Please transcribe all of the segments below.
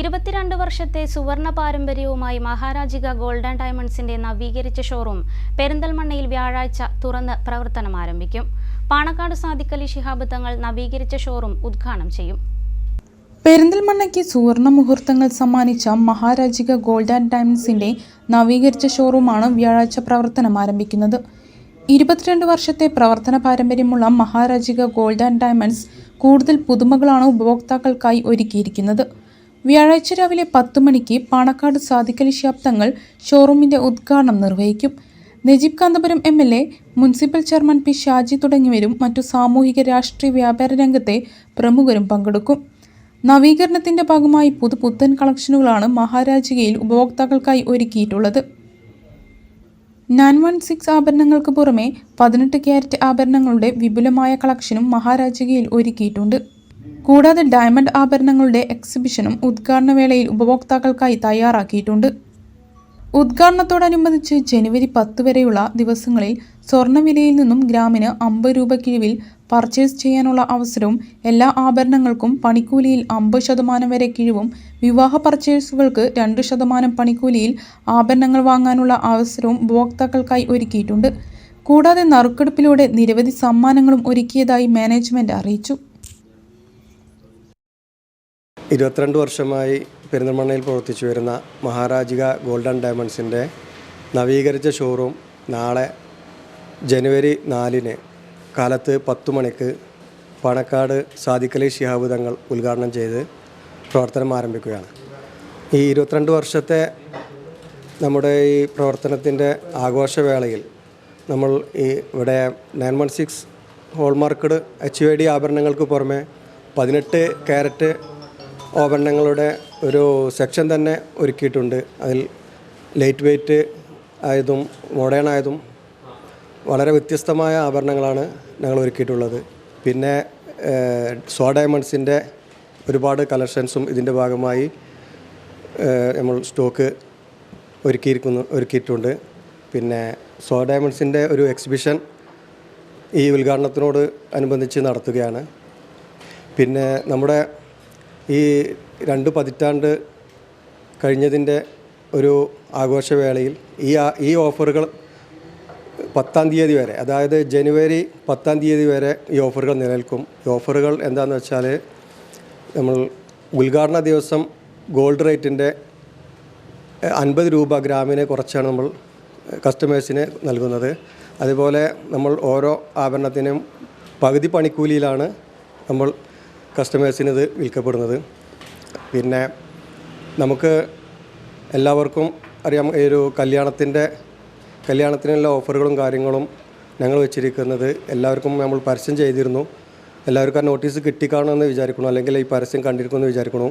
ഇരുപത്തിരണ്ട് വർഷത്തെ സുവർണ പാരമ്പര്യവുമായി മഹാരാജിക ഗോൾഡൻ ഡയമണ്ട്സിന്റെ നവീകരിച്ച ഷോറൂം പെരിന്തൽമണ്ണയിൽ വ്യാഴാഴ്ച തുറന്ന് പ്രവർത്തനം ആരംഭിക്കും. പാണക്കാട് സാദിക്കലി ശിഹാബ് തങ്ങൾ നവീകരിച്ച ഷോറൂം ഉദ്ഘാടനം ചെയ്യും. പെരിന്തൽമണ്ണയ്ക്ക് സുവർണ മുഹൂർത്തങ്ങൾ സമ്മാനിച്ച മഹാരാജിക ഗോൾഡ് ആൻഡ് ഡയമണ്ട്സിന്റെ നവീകരിച്ച ഷോറൂമാണ് വ്യാഴാഴ്ച പ്രവർത്തനം ആരംഭിക്കുന്നത്. ഇരുപത്തിരണ്ട് വർഷത്തെ പ്രവർത്തന പാരമ്പര്യമുള്ള മഹാരാജിക ഗോൾഡ് ആൻഡ് ഡയമണ്ട്സ് കൂടുതൽ പുതുമകളാണ് ഉപഭോക്താക്കൾക്കായി ഒരുക്കിയിരിക്കുന്നത്. വ്യാഴാഴ്ച രാവിലെ പത്ത് മണിക്ക് പാണക്കാട് ശിഹാബ് തങ്ങൾ ഷോറൂമിന്റെ ഉദ്ഘാടനം നിർവഹിക്കും. Najeeb Kanthapuram M L A municipal chairman P Shaji തുടങ്ങിയവരും മറ്റു സാമൂഹിക രാഷ്ട്രീയ വ്യാപാര രംഗത്തെ പ്രമുഖരും പങ്കെടുക്കും. നവീകരണത്തിന്റെ ഭാഗമായി പുതുപുത്തൻ കളക്ഷനുകളാണ് മഹാരാജികയിൽ ഉപഭോക്താക്കൾക്കായി ഒരുക്കിയിട്ടുള്ളത്. നയൻ വൺ സിക്സ് ആഭരണങ്ങൾക്ക് പുറമെ പതിനെട്ട് ക്യാരറ്റ് ആഭരണങ്ങളുടെ വിപുലമായ കളക്ഷനും മഹാരാജികയിൽ ഒരുക്കിയിട്ടുണ്ട്. കൂടാതെ ഡയമണ്ട് ആഭരണങ്ങളുടെ എക്സിബിഷനും ഉദ്ഘാടന വേളയിൽ ഉപഭോക്താക്കൾക്കായി തയ്യാറാക്കിയിട്ടുണ്ട്. ഉദ്ഘാടനത്തോടനുബന്ധിച്ച് ജനുവരി പത്ത് വരെയുള്ള ദിവസങ്ങളിൽ സ്വർണവിലയിൽ നിന്നും ഗ്രാമിന് അമ്പത് രൂപ കിഴിവിൽ പർച്ചേസ് ചെയ്യാനുള്ള അവസരവും എല്ലാ ആഭരണങ്ങൾക്കും പണിക്കൂലിയിൽ അമ്പത് ശതമാനം വരെ കിഴിവും വിവാഹ പർച്ചേസുകൾക്ക് രണ്ട് ശതമാനം പണിക്കൂലിയിൽ ആഭരണങ്ങൾ വാങ്ങാനുള്ള അവസരവും ഉപഭോക്താക്കൾക്കായി ഒരുക്കിയിട്ടുണ്ട്. കൂടാതെ നറുക്കെടുപ്പിലൂടെ നിരവധി സമ്മാനങ്ങളും ഒരുക്കിയതായി മാനേജ്മെന്റ് അറിയിച്ചു. ഇരുപത്തിരണ്ട് വർഷമായി പെരിന്തൽമണ്ണയിൽ പ്രവർത്തിച്ചു വരുന്ന മഹാരാജിക ഗോൾഡൻ ഡയമണ്ട്സിന്റെ നവീകരിച്ച ഷോറൂം നാളെ ജനുവരി നാലിന് കാലത്ത് പത്ത് മണിക്ക് പണക്കാട് സാദിഖലി ശിഹാബ് തങ്ങൾ ഉദ്ഘാടനം ചെയ്ത് പ്രവർത്തനം ആരംഭിക്കുകയാണ്. ഈ ഇരുപത്തിരണ്ട് വർഷത്തെ നമ്മുടെ ഈ പ്രവർത്തനത്തിന്റെ ആഘോഷവേളയിൽ നമ്മൾ ഈ ഇവിടെ nine one six hallmarked H I D ആഭരണങ്ങൾക്ക് പുറമെ പതിനെട്ട് ക്യാരറ്റ് ആഭരണങ്ങളുടെ ഒരു സെക്ഷൻ തന്നെ ഒരുക്കിയിട്ടുണ്ട്. അതിൽ ലൈറ്റ് വെയ്റ്റ് ആയതും മോഡേൺ ആയതും വളരെ വ്യത്യസ്തമായ ആഭരണങ്ങളാണ് ഞങ്ങൾ ഒരുക്കിയിട്ടുള്ളത്. പിന്നെ സോ ഡയമണ്ട്സിന്റെ ഒരുപാട് കളക്ഷൻസും ഇതിന്റെ ഭാഗമായി നമ്മൾ സ്റ്റോക്ക് ഒരുക്കിയിരിക്കുന്നു ഒരുക്കിയിട്ടുണ്ട്. പിന്നെ സോ ഡയമണ്ട്സിന്റെ ഒരു എക്സിബിഷൻ ഈ ഉദ്ഘാടനത്തിനോട് അനുബന്ധിച്ച് നടത്തുകയാണ്. പിന്നെ നമ്മുടെ ഈ രണ്ട് പതിറ്റാണ്ട് കഴിഞ്ഞതിന്റെ ഒരു ആഘോഷവേളയിൽ ഈ ഈ ഓഫറുകൾ പത്താം തീയതി വരെ അതായത് ജനുവരി പത്താം തീയതി വരെ ഈ ഓഫറുകൾ നിലനിൽക്കും. ഈ ഓഫറുകൾ എന്താണെന്ന് വെച്ചാൽ നമ്മൾ ഉദ്ഘാടന ദിവസം ഗോൾഡ് റേറ്റിന്റെ അൻപത് രൂപ ഗ്രാമിനെ കുറച്ചാണ് നമ്മൾ കസ്റ്റമേഴ്സിന് നൽകുന്നത്. അതുപോലെ നമ്മൾ ഓരോ ആഭരണത്തിനും പകുതി പണിക്കൂലിയിലാണ് നമ്മൾ കസ്റ്റമേഴ്സിന് ഇത് വിൽക്കപ്പെടുന്നത്. പിന്നെ നമുക്ക് എല്ലാവർക്കും അറിയാം ഈ ഒരു കല്യാണത്തിന്റെ കല്യാണത്തിനുള്ള ഓഫറുകളും കാര്യങ്ങളും ഞങ്ങൾ വെച്ചിരിക്കുന്നത് എല്ലാവർക്കും നമ്മൾ പരസ്യം ചെയ്തിരുന്നു. എല്ലാവർക്കും ആ നോട്ടീസ് കിട്ടിക്കാണെന്ന് വിചാരിക്കണം അല്ലെങ്കിൽ ഈ പരസ്യം കണ്ടിരിക്കുമെന്ന് വിചാരിക്കണു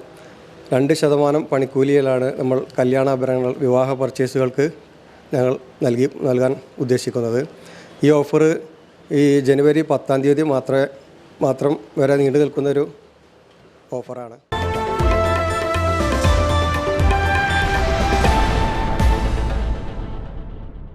രണ്ട് ശതമാനം പണിക്കൂലിയിലാണ് നമ്മൾ കല്യാണാഭരണങ്ങൾ വിവാഹ പർച്ചേസുകൾക്ക് ഞങ്ങൾ നൽകി നൽകാൻ ഉദ്ദേശിക്കുന്നത്. ഈ ഓഫർ ഈ ജനുവരി പത്താം തീയതി മാത്രമേ മാത്രം വരെ നീണ്ടു നിൽക്കുന്നൊരു ഓഫറാണ്.